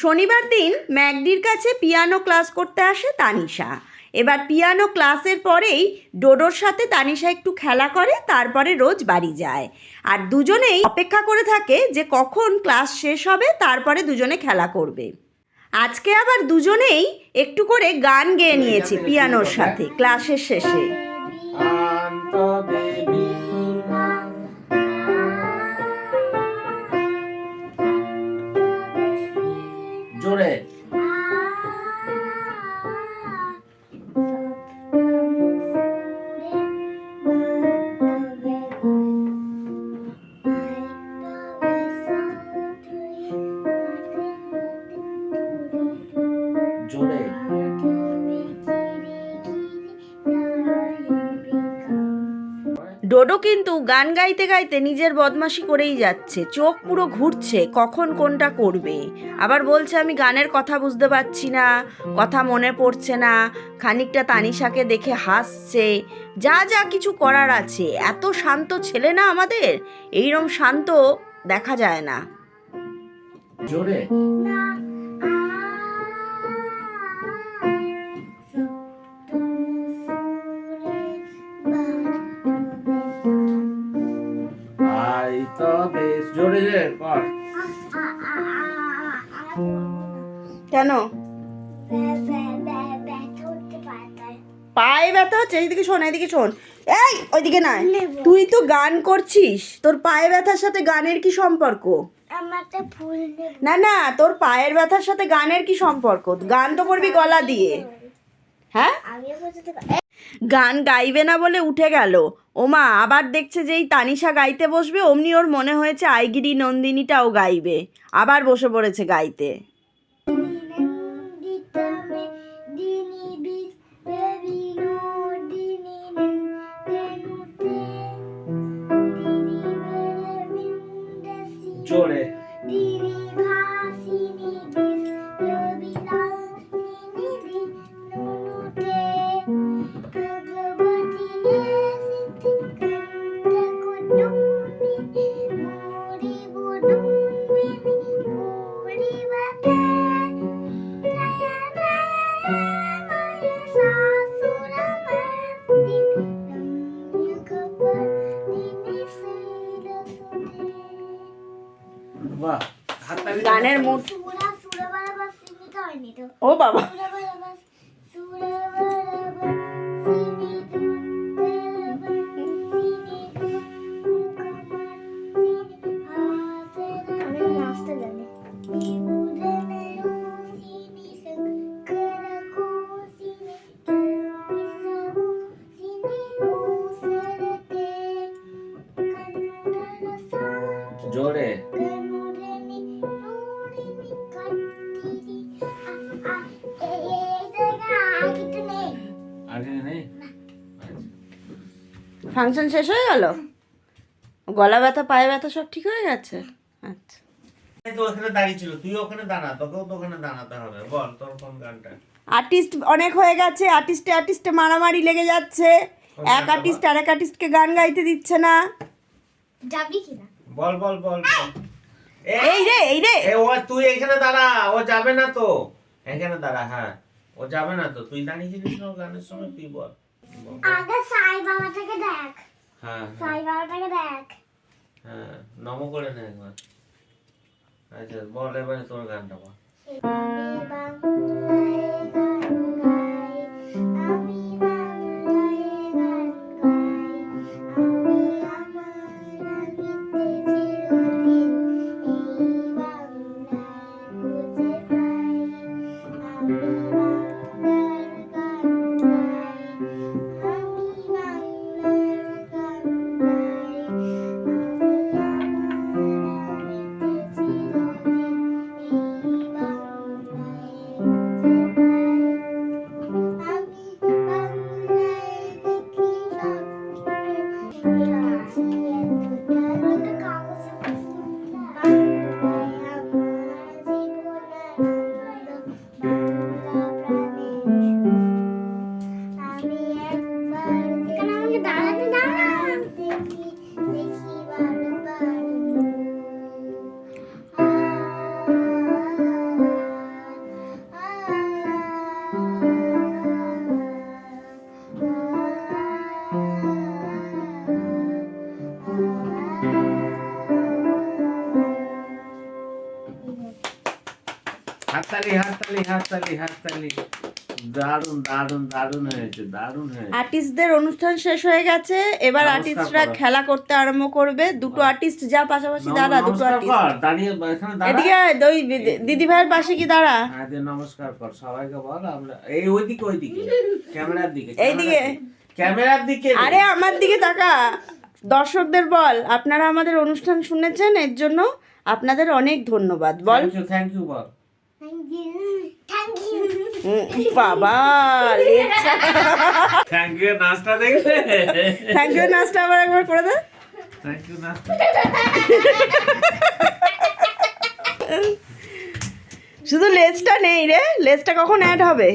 শনিবার দিন ম্যাকডির কাছে পিয়ানো ক্লাস করতে আসে তানিশা। এবার পিয়ানো ক্লাসের পরেই ডোডোর সাথে তানিশা একটু খেলা করে তারপরে রোজ বাড়ি যায়। আর দুজনেই অপেক্ষা করে থাকে যে কখন ক্লাস শেষ হবে তারপরে দুজনে খেলা করবে। আজকে আবার দুজনেই একটু করে গান গেয়ে নিয়েছে পিয়ানোর সাথে ক্লাসের শেষে। জোরে। ডোডো কিন্তু গান গাইতে গাইতে নিজের বদমাশি করেই যাচ্ছে। চোখ পুরো ঘুরছে কখন কোনটা করবে? আবার বলছে আমি গানের কথা বুঝতে পারছি না কথা মনে পড়ছে না খানিকটা তানিশাকে দেখে হাসছে। যা যা কিছু করার আছে। এত শান্ত ছেলে না আমাদের? এইরম শান্ত দেখা যায় না। জোরে। আই জোরে জোরে কর কেন? পায়ে ব্যথা হচ্ছে এইদিকে শোন এইদিকে শোন। এই ওইদিকে না তুই তো গান করছিস তোর পায়ে ব্যথার সাথে গানের কি সম্পর্ক? না না তোর পায়ের ব্যথার সাথে গানের কি সম্পর্ক? গান তো করবি গলা দিয়ে। হ্যাঁ? গান গাইবে না বলে উঠে গেল। ওমা, আবার দেখছে যেই তানিশা গাইতে বসবে, অমনি ওর মনে হয়েছে আইগিরি নন্দিনীটাও গাইবে। আবার বসে পড়েছে গাইতে। বাহ। গানের মুড ও বাবা। ফাংশন শেষ হয়ে গেল? গলা ব্যথা পায়ে ব্যথা সব ঠিক হয়ে গেছে? আচ্ছা। তো ওখানে দাঁড়িয়ে ছিল তুই ওখানে দাঁড়া তোকেও তো ওখানে দাঁড়াতে হবে বল তোর আর্টিস্ট অনেক হয়ে গেছে আর্টিস্টে আর্টিস্টে মারামারি লেগে যাচ্ছে। এক আর্টিস্ট আর এক আর্টিস্টকে গান গাইতে দিচ্ছে না। যাবি কিনা? বল বল বল বল। এই রে এই রে। এ ও তুই এখানে দাঁড়া ও যাবে না তো। এখানে দাঁড়া হ্যাঁ। ও যাবে না তো তুই দাঁড়িয়েছিলিস গানের সময় তুই বল। আগে সাই বাবাটাকে দেখ। হ্যাঁ হ্যাঁ। সাই বাবাটাকে দেখ। হ্যাঁ নমো করে নে একবার। আচ্ছা বল এবারে তোর গানটা বল। হাততালি হাততালি হাততালি হাততালি। দারুণ দারুণ দারুণ হয়েছে দারুণ হয়েছে। আর্টিস্টদের অনুষ্ঠান শেষ হয়ে গেছে। এবার আর্টিস্টরা খেলা করতে আরম্ভ করবে। দুটো আর্টিস্ট যা পাশাপাশি দাঁড়া দুটো আর্টিস্ট। দাঁড়িয়ে এখানে দাঁড়া। এদিকে ওই দিদি ভাইয়ের পাশে কি দাঁড়া? হ্যাঁ নমস্কার কর সবাইকে বল আমরা এই ওইদিকে ওইদিকে। ক্যামেরার দিকে এইদিকে। ক্যামেরার দিকে আরে আমার দিকে তাকা। দর্শকদের বল আপনারা আমাদের অনুষ্ঠান শুনেছেন এর জন্য আপনাদের অনেক ধন্যবাদ। বল। থ্যাংক ইউ বল। Thank you thank you um, বাবা থ্যাংক ইউ নাচটা দেখলে? থ্যাংক ইউ নাচটা আবার একবার করে দে। থ্যাংক ইউ নাচটা শুধু লেজটা নেই রে লেজটা কখন অ্যাড হবে?